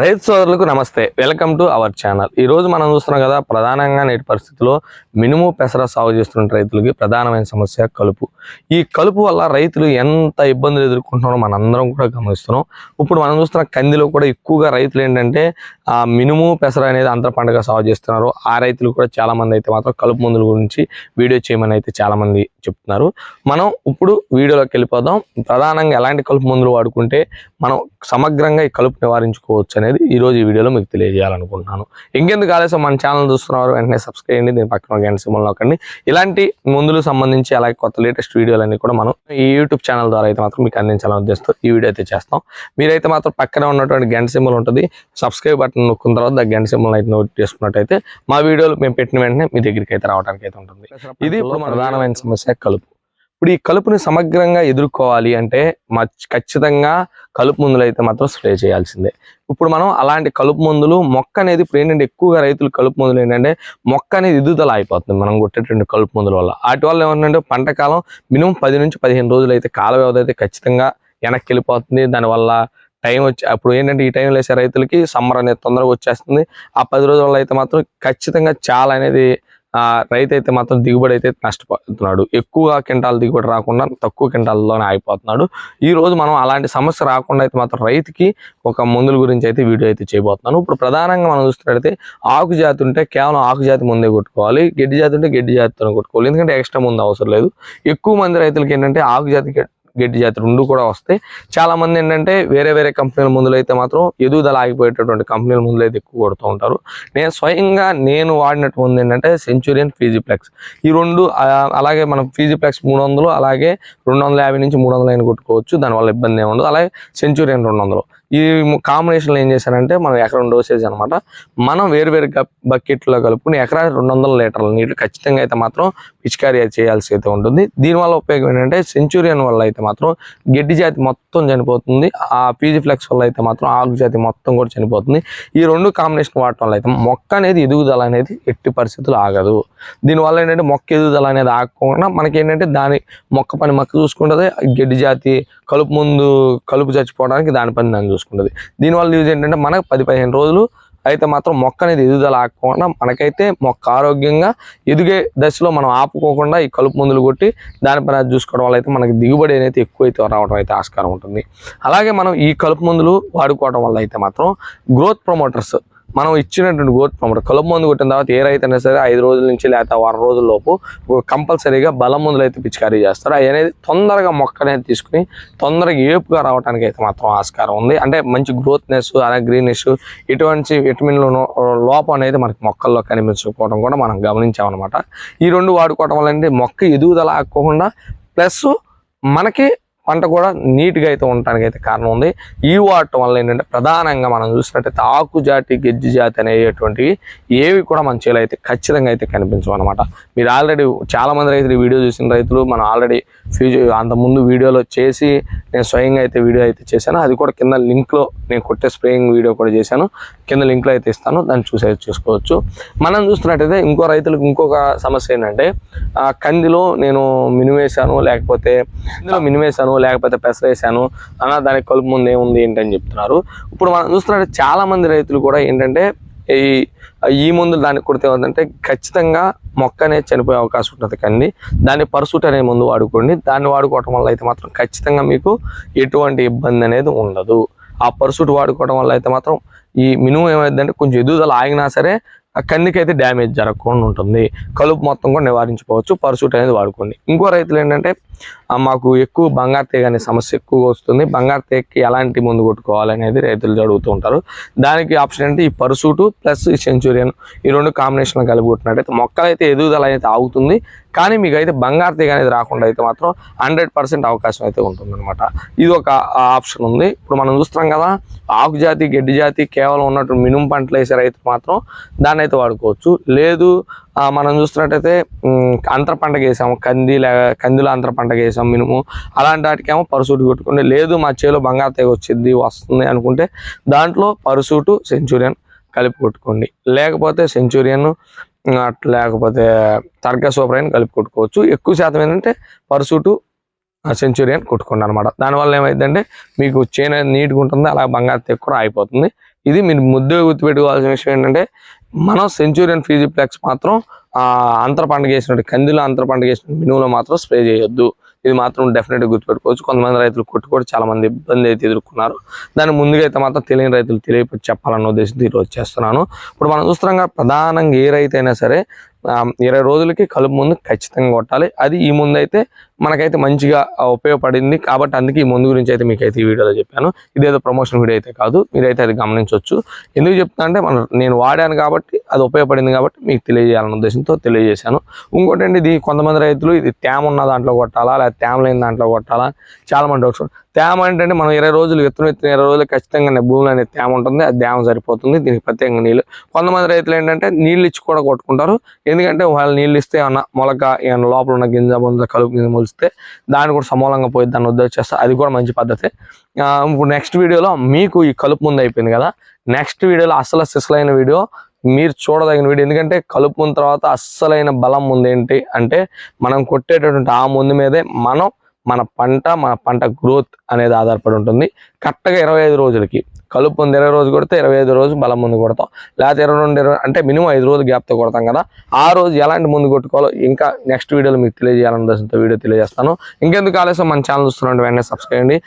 రైతు సోదరులకు నమస్తే. Welcome to our channel. ఈ రోజు మనం చూస్తున్నాం కదా ప్రధానంగా నేటి పరిస్థితిలో మినుము పెసర సాగు చేస్తున్న రైతులకి ప్రధానమైన సమస్య కలుపు. ఈ కలుపు వల్ల రైతులు ఎంత ఇబ్బందులు ఎదుర్కొంటున్నారో మనందరం కూడా గమనిస్తున్నాం. ఇప్పుడు మనం చూస్తున్న కందిలో కూడా ఎక్కువగా రైతులు ఏంటంటే మినుము పెసర అనేది అంతర పండుగ సాగు చేస్తున్నారు. ఆ రైతులు కూడా చాలా మంది అయితే మాత్రం కలుపు మందుల గురించి వీడియో చేయమని అయితే చాలామంది చెప్తున్నారు. మనం ఇప్పుడు వీడియోలోకి వెళ్ళిపోదాం. ప్రధానంగా ఎలాంటి కలుపు మందులు వాడుకుంటే మనం సమగ్రంగా ఈ కలుపు నివారించుకోవచ్చు అనేది ఈరోజు ఈ వీడియోలో మీకు తెలియజేయాలనుకుంటున్నాను. ఇంకెందుకు ఆలస్యం? మన ఛానల్ చూస్తున్నారు వెంటనే సబ్స్క్రైబ్ చేయండి. దీని పక్కన గంట సింబల్ నొక్కండి. ఇలాంటి మందులు సంబంధించి అలాగే కొత్త లేటెస్ట్ వీడియోలన్నీ కూడా మనం ఈ యూట్యూబ్ ఛానల్ ద్వారా అయితే మాత్రం మీకు అందించాలని ఉద్దేశంతో ఈ వీడియో అయితే చేస్తాం. మీరైతే మాత్రం పక్కన ఉన్నటువంటి గంట సింబల్ ఉంటుంది. సబ్స్క్రైబ్ బటన్ నొక్కున్న తర్వాత ఆ గంట సింబల్ అయితే నోట్ చేసుకున్నట్టయితే మా వీడియోలు మేము పెట్టిన వెంటనే మీ దగ్గరికి అయితే రావడానికి అయితే ఉంటుంది. ఇది ఇప్పుడు ప్రధానమైన సమస్య కలుపు. ఇప్పుడు ఈ కలుపుని సమగ్రంగా ఎదుర్కోవాలి అంటే మ- ఖచ్చితంగా కలుపు మందులు అయితే మాత్రం స్ప్రే చేయాల్సిందే. ఇప్పుడు మనం అలాంటి కలుపు మందులు మొక్క అనేది ఇప్పుడు ఏంటంటే ఎక్కువగా రైతులు కలుపు మందులు ఏంటంటే మొక్క అనేది ఎదుగుదల అయిపోతుంది. మనం కొట్టేటువంటి కలుపు మందుల వల్ల. వాటి వల్ల ఏమంటే పంట కాలం మినిమం పది నుంచి పదిహేను రోజులు అయితే కాల వ్యవధి అయితే ఖచ్చితంగా వెనక్కి వెళ్ళిపోతుంది. దానివల్ల టైం వచ్చి అప్పుడు ఏంటంటే ఈ టైంలో వేసే రైతులకి సమ్మర్ అనేది తొందరగా వచ్చేస్తుంది. ఆ పది రోజుల అయితే మాత్రం ఖచ్చితంగా చాలా అనేది రైతు అయితే మాత్రం దిగుబడి అయితే నష్టపోతున్నాడు. ఎక్కువ క్వింటాల్ దిగుబడి రాకుండా తక్కువ క్వింటాల్లోనే ఆగిపోతున్నాడు. ఈ రోజు మనం అలాంటి సమస్య రాకుండా అయితే మాత్రం రైతుకి ఒక మందుల గురించి అయితే వీడియో అయితే చేయబోతున్నాను. ఇప్పుడు ప్రధానంగా మనం చూస్తున్నట్టయితే ఆకు జాతి ఉంటే కేవలం ఆకు జాతి ముందే కొట్టుకోవాలి. గడ్డి జాతి ఉంటే గడ్డి జాతితో కొట్టుకోవాలి. ఎందుకంటే ఎక్స్ట్రా ముందు అవసరం లేదు. ఎక్కువ మంది రైతులకి ఏంటంటే ఆకు జాతి గడ్డి జాతి రెండు కూడా వస్తాయి. చాలా మంది ఏంటంటే వేరే వేరే కంపెనీల ముందులు అయితే మాత్రం ఎదుగుదల ఆగిపోయేటటువంటి కంపెనీల ముందులు అయితే ఎక్కువ కొడుతూ ఉంటారు. నేను స్వయంగా నేను వాడినట్టు ముందు ఏంటంటే సెంచురియన్ ఫీజిప్లెక్స్ ఈ రెండు అలాగే మనం ఫీజిప్లెక్స్ మూడు వందలు అలాగే రెండు వందల యాభై నుంచి మూడు వందలు అయిన కొట్టుకోవచ్చు. దానివల్ల ఇబ్బంది ఏమి ఉండదు. అలాగే సెంచురియన్ రెండు వందలు. ఈ కాంబినేషన్లో ఏం చేశానంటే మనం ఎకరం డోసేజ్ అనమాట మనం వేరు బకెట్లో కలుపుకుని ఎకరా రెండు వందల లీటర్ల నీళ్ళు ఖచ్చితంగా అయితే మాత్రం పిచికారీ చేయాల్సి అయితే ఉంటుంది. దీనివల్ల ఉపయోగం ఏంటంటే సెంచురియన్ వల్ల అయితే మాత్రం గడ్డి జాతి మొత్తం చనిపోతుంది. ఆ పీజీ ఫ్లెక్స్ వల్ల అయితే మాత్రం ఆకు జాతి మొత్తం కూడా చనిపోతుంది. ఈ రెండు కాంబినేషన్ వాడటం వల్ల అయితే మొక్క అనేది ఎదుగుదల అనేది ఎట్టి పరిస్థితులు ఆగదు. దీనివల్ల ఏంటంటే మొక్క ఎదుగుదల అనేది ఆగకుండా మనకి ఏంటంటే దాని మొక్క పని మొక్క చూసుకుంటుంది. గడ్డి జాతి కలుపు ముందు కలుపు చచ్చిపోవడానికి దాని పని దాన్ని చూసుకుంటుంది. దీనివల్ల యూజ్ ఏంటంటే మనకు పది పదిహేను రోజులు అయితే మాత్రం మొక్క అనేది ఎదుగుదల ఆగకుండా మనకైతే మొక్క ఆరోగ్యంగా ఎదిగే దశలో మనం ఆపుకోకుండా ఈ కలుపు మందులు కొట్టి దానిపైన చూసుకోవడం వల్ల అయితే మనకి దిగుబడి అనేది ఎక్కువ అయితే రావడం అయితే ఆస్కారం ఉంటుంది. అలాగే మనం ఈ కలుపు మందులు వాడుకోవడం వల్ల అయితే మాత్రం గ్రోత్ ప్రమోటర్స్ మనం ఇచ్చినటువంటి గ్రోత్ ప్రమోటర్ కలుపు మందు కొట్టిన తర్వాత ఏ అయినా సరే ఐదు రోజుల నుంచి లేకపోతే వారం రోజుల లోపు కంపల్సరీగా బలం మందులు అయితే పిచికారీ చేస్తారు. అవి అనేది తొందరగా మొక్క అనేది తీసుకుని తొందరగా ఏపుగా రావడానికి అయితే మాత్రం ఆస్కారం ఉంది. అంటే మంచి గ్రోత్నెస్ అలాగే గ్రీనిష్ ఇటువంటి విటమిన్లు లోపం అనేది మనకి మొక్కల్లో కనిపించకపోవడం కూడా మనం గమనించామన్నమాట. ఈ రెండు వాడుకోవడం వల్ల అంటే మొక్క ఎదుగుదల ఆగకుండా ప్లస్ మనకి పంట కూడా నీట్గా అయితే ఉండటానికి అయితే కారణం ఉంది. ఈ వాడటం వల్ల ఏంటంటే ప్రధానంగా మనం చూసినట్టయితే ఆకు జాతి గెజ్జి జాతి అనేటువంటివి ఏవి కూడా మన చేలో అయితే ఖచ్చితంగా అయితే కనిపించవు అనమాట మీరు ఆల్రెడీ చాలామంది రైతులు వీడియో చూసిన రైతులు మనం ఆల్రెడీ ఫ్యూచర్ అంతకుముందు వీడియోలో చేసి నేను స్వయంగా అయితే వీడియో అయితే చేశాను. అది కూడా కింద లింక్లో నేను కొట్టే స్ప్రేయింగ్ వీడియో కూడా చేశాను. కింద లింక్లో అయితే ఇస్తాను. దాన్ని చూసే చూసుకోవచ్చు. మనం చూస్తున్నట్టయితే ఇంకో రైతులకు ఇంకొక సమస్య ఏంటంటే కందిలో నేను మినిమేశాను లేకపోతే ఇందులో మినిమేశాను లేకపోతే పెసరేసాను అన్న దానికి కలుపు ముందు ఏముంది ఏంటని చెప్తున్నారు. ఇప్పుడు మనం చూస్తున్నట్టు చాలా మంది రైతులు కూడా ఏంటంటే ఈ ఈ మందులు దానికి కొడితే ఏంటంటే ఖచ్చితంగా మొక్క అనేది చనిపోయే అవకాశం ఉంటుంది కానీ దాన్ని పర్సూట్ అనే మందు వాడుకోండి. దాన్ని వాడుకోవటం వల్ల అయితే మాత్రం ఖచ్చితంగా మీకు ఎటువంటి ఇబ్బంది అనేది ఉండదు. ఆ పర్సూట్ వాడుకోవడం వల్ల అయితే మాత్రం ఈ మినిమం ఏమైందంటే కొంచెం ఎదుగుదల ఆగినా సరే ఆ కన్నికైతే డ్యామేజ్ జరగకుండా ఉంటుంది. కలుపు మొత్తం కూడా నివారించుకోవచ్చు పర్సూట్ అనేది వాడుకోండి. ఇంకో రైతులు ఏంటంటే మాకు ఎక్కువ బంగారు తీగ అనే సమస్య ఎక్కువగా వస్తుంది. బంగారు తీగకి ఎలాంటి మందు కొట్టుకోవాలనేది రైతులు అడుగుతూ ఉంటారు. దానికి ఆప్షన్ అంటే ఈ పర్సూటు ప్లస్ ఈ సెంచురియన్ ఈ రెండు కాంబినేషన్లు కలిపి కొట్టినట్టయితే మొక్కలైతే ఎదుగుదల అయితే ఆగుతుంది. కానీ మీకు అయితే బంగారు తీగ అనేది రాకుండా అయితే మాత్రం హండ్రెడ్ పర్సెంట్ అవకాశం అయితే ఉంటుందనమాట ఇది ఒక ఆప్షన్ ఉంది. ఇప్పుడు మనం చూస్తున్నాం కదా ఆకు జాతి గడ్డి జాతి కేవలం ఉన్నట్టు మినుము పంటలు వేసే రైతు మాత్రం దాన్ని అయితే వాడుకోవచ్చు. లేదు మనం చూస్తున్నట్టయితే అంతర పంటకు వేసాము కంది కందిలో అంతర పంటకు వేసాం మినుము అలాంటి వాటికేమో పరుసూటు కొట్టుకోండి లేదు మా చేలో బంగారు తెగ వచ్చింది వస్తుంది అనుకుంటే దాంట్లో పరుసూటు సెంచురియన్ కలిపి కొట్టుకోండి. లేకపోతే సెంచురియన్ లేకపోతే తర్కా సూపర్ అయిన కలిపి కొట్టుకోవచ్చు. ఎక్కువ శాతం ఏంటంటే పర్సూటు సెంచురియన్ కొట్టుకోండి అనమాట దానివల్ల ఏమైందంటే మీకు చైన్ నీట్గా ఉంటుంది అలా బంగారు తెగ కూడా అయిపోతుంది ఇది మీరు ముద్దు గుర్తుపెట్టుకోవాల్సిన విషయం ఏంటంటే మనం సెంచురియన్ ఫీజిప్లెక్స్ మాత్రం అంతర పండుగ వేసినట్టు కందిలో అంతర పండుగ వేసిన మినువులో మాత్రం స్ప్రే చేయొద్దు. ఇది మాత్రం డెఫినెట్గా గుర్తుపెట్టుకోవచ్చు. కొంతమంది రైతులు కొట్టుకోవడం చాలా మంది ఇబ్బంది అయితే ఎదుర్కొన్నారు. దాని ముందుగా అయితే మాత్రం తెలియని రైతులు తెలియపడి చెప్పాలన్న ఉద్దేశంతో ఈరోజు చేస్తున్నాను. ఇప్పుడు మనం చూస్తున్నాం ప్రధానంగా ఏ రైతు అయినా సరే ఇరవై రోజులకి కలుపు ముందు ఖచ్చితంగా కొట్టాలి. అది ఈ ముందు అయితే మనకైతే మంచిగా ఉపయోగపడింది. కాబట్టి అందుకే ఈ ముందు గురించి అయితే మీకు అయితే ఈ వీడియోలో చెప్పాను. ఇదేదో ప్రమోషన్ వీడియో అయితే కాదు. మీరైతే అది గమనించవచ్చు ఎందుకు చెప్తా అంటే మన నేను వాడాను కాబట్టి అది ఉపయోగపడింది కాబట్టి మీకు తెలియజేయాలన్న ఉద్దేశంతో తెలియజేశాను. ఇంకోటి అండి ఇది కొంతమంది రైతులు ఇది తేమ ఉన్న దాంట్లో కొట్టాలా లేదా తేమ లేని దాంట్లో కొట్టాలా? చాలా మంది డౌట్స్ తేమ ఏంటంటే మనం ఇరవై రోజులు విత్తనం ఎత్తున ఇరవై రోజులు ఖచ్చితంగా భూమిలో అనేది తేమ ఉంటుంది అది తేమ సరిపోతుంది దీనికి ప్రత్యేకంగా నీళ్ళు. కొంతమంది రైతులు ఏంటంటే నీళ్ళు ఇచ్చి కూడా కొట్టుకుంటారు. ఎందుకంటే వాళ్ళు నీళ్ళు ఇస్తే ఏమన్నా మొలక ఏమన్నా లోపల ఉన్న గింజ ముందు కలుపు గింజ మొలిస్తే దాన్ని కూడా సమూలంగా పోయి దాన్ని ఉద్ధరిచేస్తారు అది కూడా మంచి పద్ధతి. ఇప్పుడు నెక్స్ట్ వీడియోలో మీకు ఈ కలుపు ముందు అయిపోయింది కదా? నెక్స్ట్ వీడియోలో అసలు సిసలైన వీడియో మీరు చూడదగిన వీడియో ఎందుకంటే కలుపు ముందు తర్వాత అస్సలైన బలం ముందు ఏంటి అంటే మనం కొట్టేటటువంటి ఆ ముందు మీదే మనం మన పంట మన పంట గ్రోత్ అనేది ఆధారపడి ఉంటుంది. కరెక్ట్గా ఇరవై ఐదు రోజులకి కలుపు ముందు ఇరవై రోజు కొడితే ఇరవై ఐదు రోజు బలం ముందు కొడతాం. లేకపోతే ఇరవై రెండు ఇరవై అంటే మినిమం ఐదు రోజులు గ్యాప్తో కొడతాం కదా. ఆ రోజు ఎలాంటి ముందు కొట్టుకోవాలో ఇంకా నెక్స్ట్ వీడియోలో మీకు తెలియజేయాలని ఉద్దేశంతో వీడియో తెలియజేస్తాను. ఇంకెందుకు ఆలస్యం? మన ఛానల్ చూస్తున్నాం వెంటనే సబ్స్క్రైబ్ చేయండి.